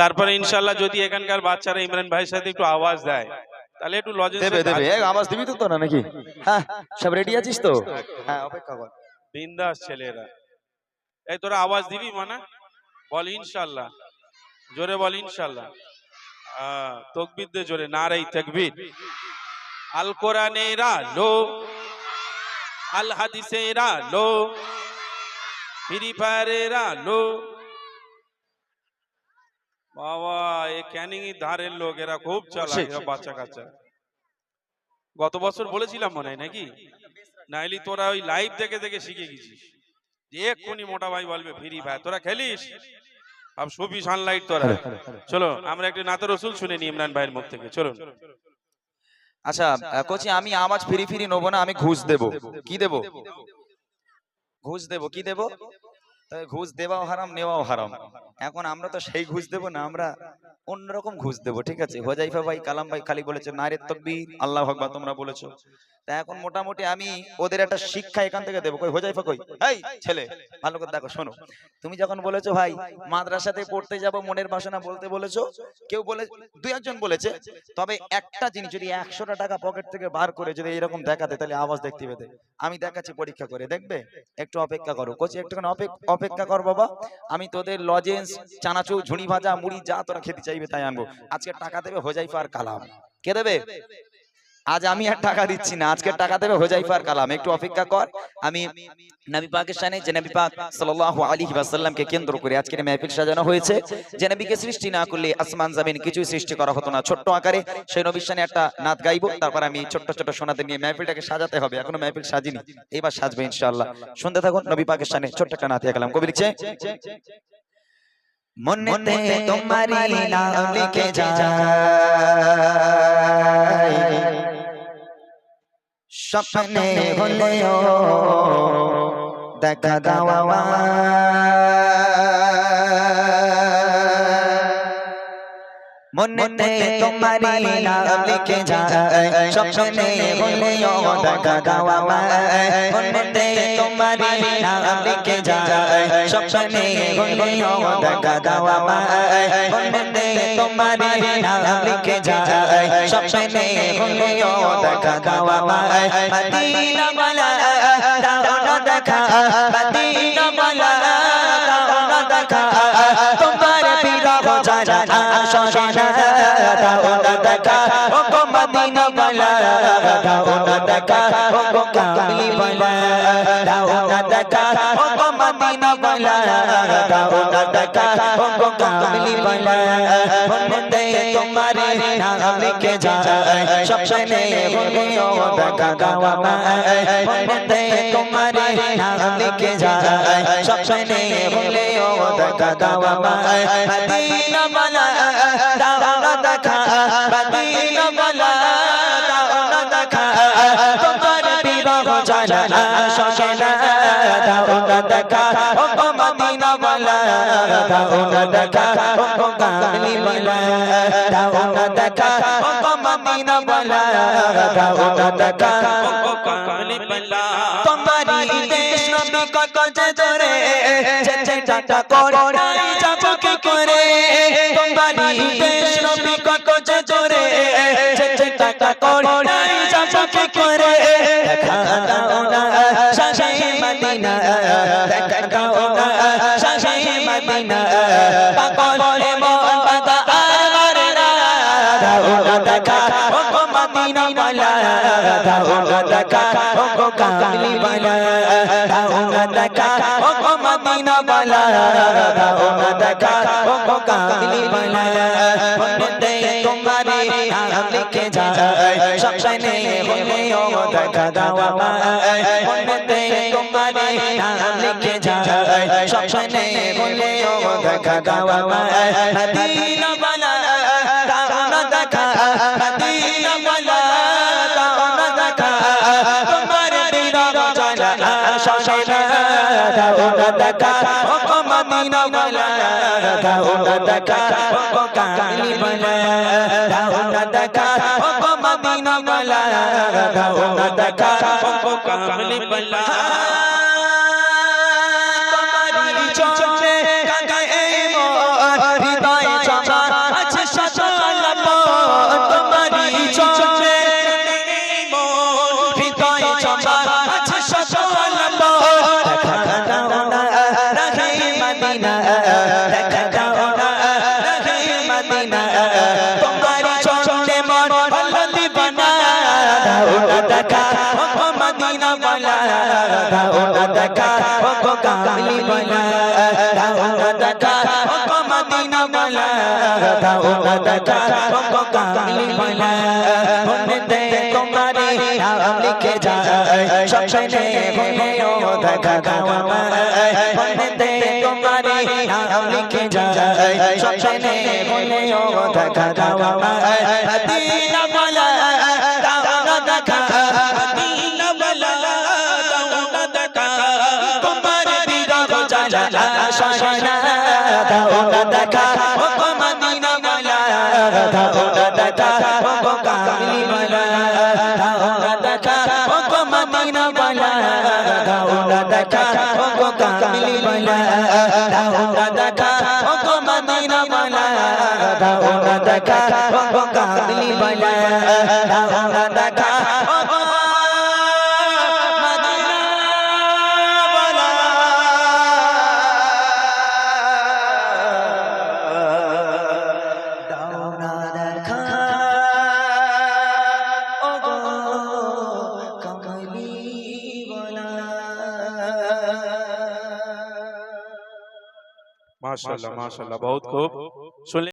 তারপরে ইনশাল্লাহ যদি এখানকার বাচ্চারা ইমরান ভাইয়ের সাথে একটু আওয়াজ দেয় তাহলে একটু লজেন্স দেবে দেবে। এক আওয়াজ দিবি তো তো না নাকি? হ্যাঁ সব রেডি আছিস তো? হ্যাঁ অপেক্ষা কর। বিন্দাস ছেলেরা। এই তোরা আওয়াজ দিবি মানা? বল ইনশাল্লাহ জোরে বল ইনশাল্লাহ আহ, তকবির দে জোরে। নারাই তকবির। আল কোরআনেরা লো আল হাদিসেরা লো ফ্রি ফায়ারেরা লো বাবা এ ক্যানিং ধারের লোক এরা খুব চালাক এরা বাচ্চা কাচ্চা। গত বছর বলেছিলাম মনে হয় নাকি? নাইলি তোরা ওই লাইভ দেখে দেখে শিখে গেছিস। এক্ষুনি মোটা ভাই বলবে ফ্রি ফায়ার তোরা খেলিস? আব সুবি সানলাইট তোরা। চলো আমরা একটা নাতে রসুল শুনে নি ইমরান ভাইয়ের মুখ থেকে। চলো আচ্ছা কোচি আমি আওয়াজ ফিরি ফিরি নেব না আমি ঘুষ দেব। কি দেব? ঘুষ দেব কি দেব? তবে ঘুষ দেওয়াও হারাম, নেওয়াও হারাম। এখন আমরা তো সেই ঘুষ দেব না, আমরা অন্যরকম ঘুষ দেব, ঠিক আছে? হোজাইফা ভাই, কালাম ভাই খালি বলেছে নারে তকবীর, আল্লাহ হকবা তোমরা বলেছ। তা এখন মোটামুটি আমি ওদের একটা শিক্ষা এখান থেকে দেবো। কই হোজাইফা কই? এই ছেলে ভালো করে দেখো শোনো। তুমি যখন বলেছ ভাই মাদ্রাসাতে পড়তে যাব মনের বাসনা বলতে বলেছ কেউ বলে দুই একজন বলেছে তবে একটা জিনিস যদি একশোটা টাকা পকেট থেকে বার করে যদি এরকম দেখাতে তাহলে আওয়াজ দেখতে পেতে। আমি দেখাচ্ছি পরীক্ষা করে দেখবে? একটু অপেক্ষা করো। কোচি একটুখানি অপেক্ষা কর বাবা। আমি তোদের লজেন্স চানাচুর ঝুড়ি ভাজা মুড়ি যা তোরা খেতে চাইবে তাই আনব আজকে টাকা দেবে হোজাইফা আর কালাম কে দেবে আজ আমি আর টাকা দিচ্ছি না। আজকে টাকা দেবে হোজাইফা আর কালাম। একটু অপেক্ষা কর। আমি নবী পাকিস্তানে যে নবী পাক সাল্লাল্লাহু আলাইহি ওয়াসাল্লামকে কেন্দ্র করে আজকের মেহফিল সাজানো হয়েছে, যে নবীকে সৃষ্টি না করলে আসমান, জমিন কিছুই সৃষ্টি করা হতো না। ছোট্ট আকারে সেই নবীর একটা নাত গাইবো। তারপর আমি ছোট্ট ছোট্ট সোনাতে নিয়ে মেহফিলটাকে সাজাতে হবে। এখনও মেহফিল সাজিনি। এবার সাজবে ইনশাআল্লাহ। শুনতে থাকুন নবী পাকিস্তানে ছোট্ট একটা নাত কালাম। কবি লিখছে, মনেতে তোমারি নাম লিখে যায়। স্বপ্নে হলেও দেখা দাওয়া মনেতে তোমারি নাম লিখে যায় স্বপ্নে হলেও দেখা দাওয়া মনেতে তোমারি নাম লিখে যায় স্বপ্নে হলেও দেখা দাওয়া মনেতে তোমারি নাম লিখে যায় স্বপ্নে হলেও দেখা দাওয়া মদিনা মালা দাও দেখা মদিনা দেখা ও গো মদিনা মালা দাও না দেখা ও গো কামলি মালা মনে তোমারে নাম লিখে যায় স্বপ্নে হলেও দেখা গাওয়া মনে তোমারে নাম লিখে যায় স্বপ্নে হলেও দেখা গাওয়া মদিনা মালা দাও না দেখা মদিনা মালা দাও না দেখা তোমার বিরহ জানা না দেখা, ও মদিনা মালা দাও না দেখা, ও কামলি মালা দাও না দেখা, ও মদিনা মালা দাও না দেখা, ও কামলি পাল্লা তোমারি দেশ নবী কত যে চেচে টাটা করে যাব কি করে? তোমারি দেশ নবী মদিনা মালা দাও না ও কামলি মালা দাও না ও মদিনা মালা দাও না ও কামলি মালা মনে তোমারে নাম লিখে যায় সবসময় হলেও দেখা দাও মনে তোমারে নাম লিখে যায় সবসময় হলেও দেখা দাও মদিনা শোনা দাও দেখা ও মদিনা মালা দাও দেখা ও কামলি মালা দাও দেখা ও মদিনা মালা দাও দেখা ও গো কামলি কামলি বলা দাও না ও মদিনা বলা দাও না ও কামলি বলা মনেতে তোমারে নাম লিখে যায় স্বপ্নে ভুলে ও দেখা দাও আমায় মনেতে তোমারে নাম লিখে যায় স্বপ্নে ভুলে ও দেখা দাও আমায় মদিনা না দেখা ও গো মদিনা দাও না দেখা ও গো কামলি বলা দাও না দেখা ও গো মদিনা দাও না দেখা ও গো কামলি বলা দাও না দেখা ও গো মদিনা দাও না দেখা ও গো কামলি বলা দাও না দেখা माशाल्लाह माशाल्लाह बहुत खूब सुन